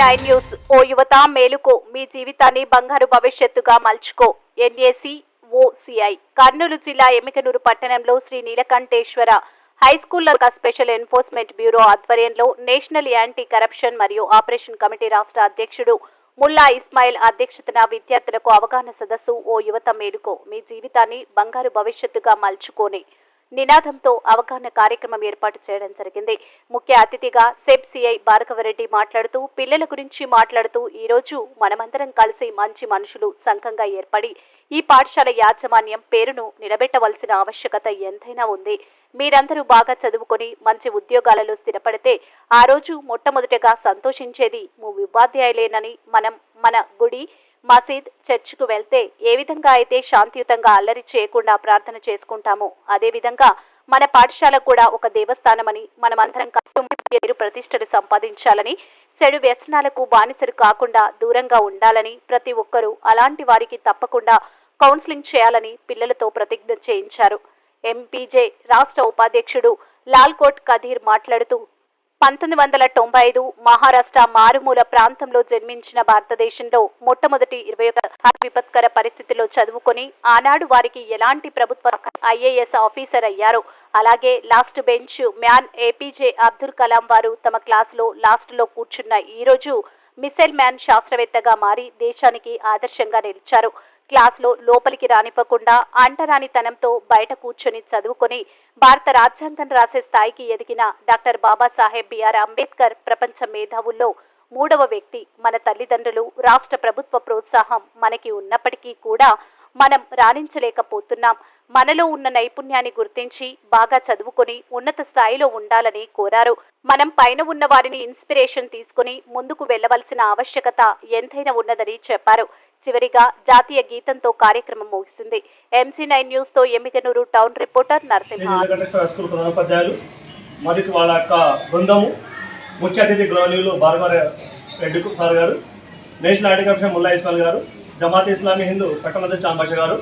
Nine news ఓ యువత మేలుకో. మీ జీవితాన్ని బంగారు భవిష్యత్తుగా మలుచుకో. ఎన్ఏసి ఓసిఐ కర్నూలు జిల్లా ఎమికనూరు పట్టణంలో శ్రీ నీలకంఠేశ్వర హై స్కూల్లో స్పెషల్ ఎన్ఫోర్స్మెంట్ బ్యూరో ఆధ్వర్యంలో నేషనల్ యాంటీ కరప్షన్ మరియు ఆపరేషన్ కమిటీ రాష్ట్ర అధ్యక్షుడు ముల్లా ఇస్మాయిల్ అధ్యక్షతన విద్యార్థులకు అవగాహన సదస్సు. ఓ యువత మేలుకో. మీ జీవితాన్ని బంగారు భవిష్యత్తుగా మలుచుకోని. నినాదంతో అవగాహన కార్యక్రమం ఏర్పాటు చేయడం జరిగింది. ముఖ్య అతిథిగా సెబ్ సిఐ భార్గవరెడ్డి మాట్లాడుతూ పిల్లల గురించి మాట్లాడుతూ ఈ రోజు మనమందరం కలిసి మంచి మనుషులు సంఘంగా ఏర్పడి ఈ పాఠశాల యాజమాన్యం పేరును నిలబెట్టవలసిన ఆవశ్యకత ఎంతైనా ఉంది. మీరందరూ బాగా చదువుకొని మంచి ఉద్యోగాలలో స్థిరపడితే ఆ రోజు మొట్టమొదటగా సంతోషించేది మీ ఉపాధ్యాయులేనని మనం మన గుడి మసీద్ చర్చ్కు వెళ్తే ఏ విధంగా అయితే శాంతియుతంగా అల్లరి చేయకుండా ప్రార్థన చేసుకుంటామో అదేవిధంగా మన పాఠశాల కూడా ఒక దేవస్థానమని మనమందరం కట్టుబడి పేరు ప్రతిష్టలు సంపాదించాలని చెడు వ్యసనాలకు బానిసలు కాకుండా దూరంగా ఉండాలని ప్రతి ఒక్కరూ అలాంటి వారికి తప్పకుండా కౌన్సిలింగ్ చేయాలని పిల్లలతో ప్రతిజ్ఞ చేయించారు. ఎంపీజే రాష్ట్ర ఉపాధ్యక్షుడు లాల్కోట్ కధీర్ మాట్లాడుతూ పంతొమ్మిది వందల తొంభై ఐదు మహారాష్ట్ర మారుమూల ప్రాంతంలో జన్మించిన భారతదేశంలో మొట్టమొదటి ఇరవై ఒక విపత్కర పరిస్థితిలో చదువుకొని ఆనాడు వారికి ఎలాంటి ప్రభుత్వ ఐఏఎస్ ఆఫీసర్ అయ్యారు అలాగే last bench man APJ Abdul Kalam వారు తమ క్లాసులో లాస్ట్లో కూర్చున్న ఈ రోజు మిసైల్ మ్యాన్ శాస్త్రవేత్తగా మారి దేశానికి ఆదర్శంగా నిలిచారు. క్లాస్లో లోపలికి రానివ్వకుండా అంటరానితనంతో బయట కూర్చొని చదువుకొని భారత రాజ్యాంగం రాసే స్థాయికి ఎదిగిన డాక్టర్ బాబాసాహెబ్ బిఆర్ అంబేద్కర్ ప్రపంచ మేధావుల్లో మూడవ వ్యక్తి మన తల్లిదండ్రులు రాష్ట్ర ప్రభుత్వ ప్రోత్సాహం మనకి ఉన్నప్పటికీ కూడా మనం రాణించలేకపోతున్నాం. మనలో ఉన్న నైపుణ్యాన్ని గుర్తించి బాగా చదువుకొని ఉన్నత స్థాయిలో ఉండాలని కోరారు. మనం పైన ఉన్న వారిని ఇన్స్పిరేషన్ తీసుకుని ముందుకు వెళ్ళవలసిన ఆవశ్యకత ఎంతైనా ఉన్నదని చెప్పారు. చివరిగా జాతీయ గీతంతో కార్యక్రమం ముగిసింది. MC nine న్యూస్తో Emmiganur town reporter Narasimha school ప్రధానోపాధ్యాయులు మరియు వాళ్ళ యొక్క బృందము ముఖ్య అతిథి గౌరవనీయులు భార్గవ రెడ్డి సార్ గారు national anti commission Mulla Ismail గారు జమాత్ ఇస్లామీ హిందూ పట్టణాధ్యక్ష చాంబాష గారు.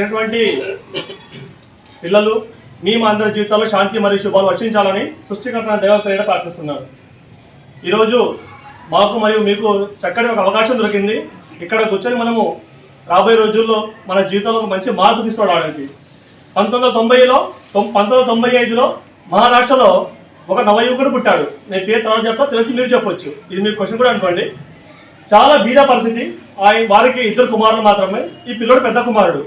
ఇటువంటి పిల్లలు మీ అందరి జీవితాల్లో శాంతి మరియు శుభాలు వర్షించాలని దేవ ప్రేరణ ప్రార్థిస్తున్నాను. ఈరోజు మాకు మరియు మీకు చక్కటి ఒక అవకాశం దొరికింది. ఇక్కడ కూర్చొని మనము రాబోయే రోజుల్లో మన జీవితంలో ఒక మంచి మార్పు తీసుకురావడానికి పంతొమ్మిది వందల తొంభైలో పంతొమ్మిది వందల తొంభై ఐదులో మహారాష్ట్రలో ఒక నవయువకుడు పుట్టాడు. నేను పేరు తర్వాత చెప్తా తెలిసి మీరు చెప్పొచ్చు. ఇది మీ క్వశ్చన్ కూడా అనుకోండి. చాలా బీద పరిస్థితి. ఆయన వారికి ఇద్దరు కుమారులు మాత్రమే. ఈ పిల్లోడు పెద్ద కుమారుడు.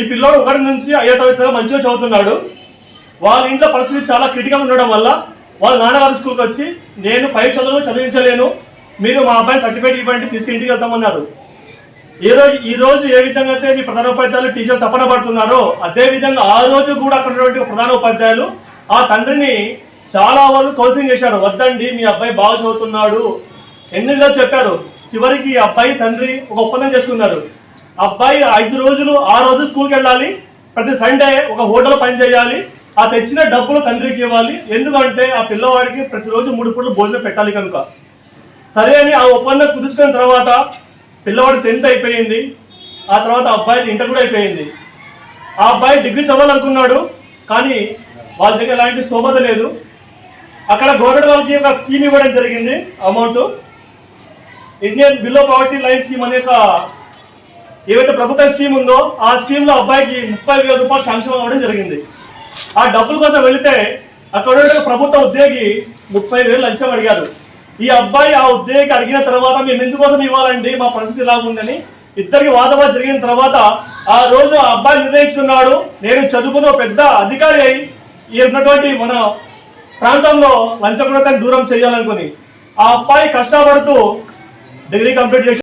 ఈ పిల్లోడు ఒకటి నుంచి అయ్యే తరగతిలో మంచిగా చదువుతున్నాడు. వాళ్ళ ఇంట్లో పరిస్థితి చాలా క్రిటికల్ ఉండడం వల్ల వాళ్ళ నాన్నగారి స్కూల్కి వచ్చి నేను పై చదువులు చదివించలేను. మీరు మా అబ్బాయి సర్టిఫికేట్ ఇవ్వండి తీసుకుని ఇంటికి వెళ్తామన్నారు. ఈ రోజు ఈ రోజు ఏ విధంగా అయితే మీ ప్రధాన ఉపాధ్యాయులు టీచర్ తపన పడుతున్నారో అదే విధంగా ఆ రోజు కూడా అక్కడ ఉన్నటువంటి ప్రధాన ఉపాధ్యాయులు ఆ తండ్రిని చాలా వరకు కౌన్సిలింగ్ చేశారు. వద్దండి మీ అబ్బాయి బాగా చదువుతున్నాడు. ఎన్నిలో చెప్పారు. చివరికి అబ్బాయి తండ్రి ఒక ఒప్పందం చేసుకున్నారు. అబ్బాయి ఐదు రోజులు ఆ రోజు స్కూల్కి వెళ్ళాలి. ప్రతి సండే ఒక హోటల్ పని చేయాలి. ఆ తెచ్చిన డబ్బులు తండ్రికి ఇవ్వాలి. ఎందుకంటే ఆ పిల్లవాడికి ప్రతిరోజు మూడు పూటలు భోజనం పెట్టాలి కనుక. సరే అని ఆ ఒప్పందం కుదుర్చుకున్న తర్వాత పిల్లవాడు టెన్త్ అయిపోయింది. ఆ తర్వాత అబ్బాయి ఇంటర్ కూడా అయిపోయింది. ఆ అబ్బాయి డిగ్రీ చదవాలనుకున్నాడు కానీ వాళ్ళ దగ్గర ఎలాంటి స్తోమత లేదు. అక్కడ గవర్నమెంట్ వాళ్ళకి ఒక స్కీమ్ ఇవ్వడం జరిగింది amount. Indian below poverty line scheme అనే ఒక ఏవైతే ప్రభుత్వ స్కీమ్ ఉందో ఆ స్కీమ్లో అబ్బాయికి ముప్పై వేల రూపాయలు శాంక్షన్ అవ్వడం జరిగింది. ఆ డబ్బుల కోసం వెళితే అక్కడ ప్రభుత్వ ఉద్యోగి ముప్పై వేలు లంచం అడిగారు. ఈ అబ్బాయి ఆ ఉద్యోగి అడిగిన తర్వాత మేము ఎందుకోసం ఇవ్వాలండి? మా పరిస్థితి ఇలా ఉందని ఇద్దరికి వాదవాద జరిగిన తర్వాత ఆ రోజు ఆ అబ్బాయి నిర్ణయించుకున్నాడు. నేను చదువుకున్న పెద్ద అధికారి అయి ఉన్నటువంటి మన ప్రాంతంలో లంచగొడతాన్ని దూరం చేయాలనుకుని ఆ అబ్బాయి కష్టపడుతూ డిగ్రీ కంప్లీట్ చేసి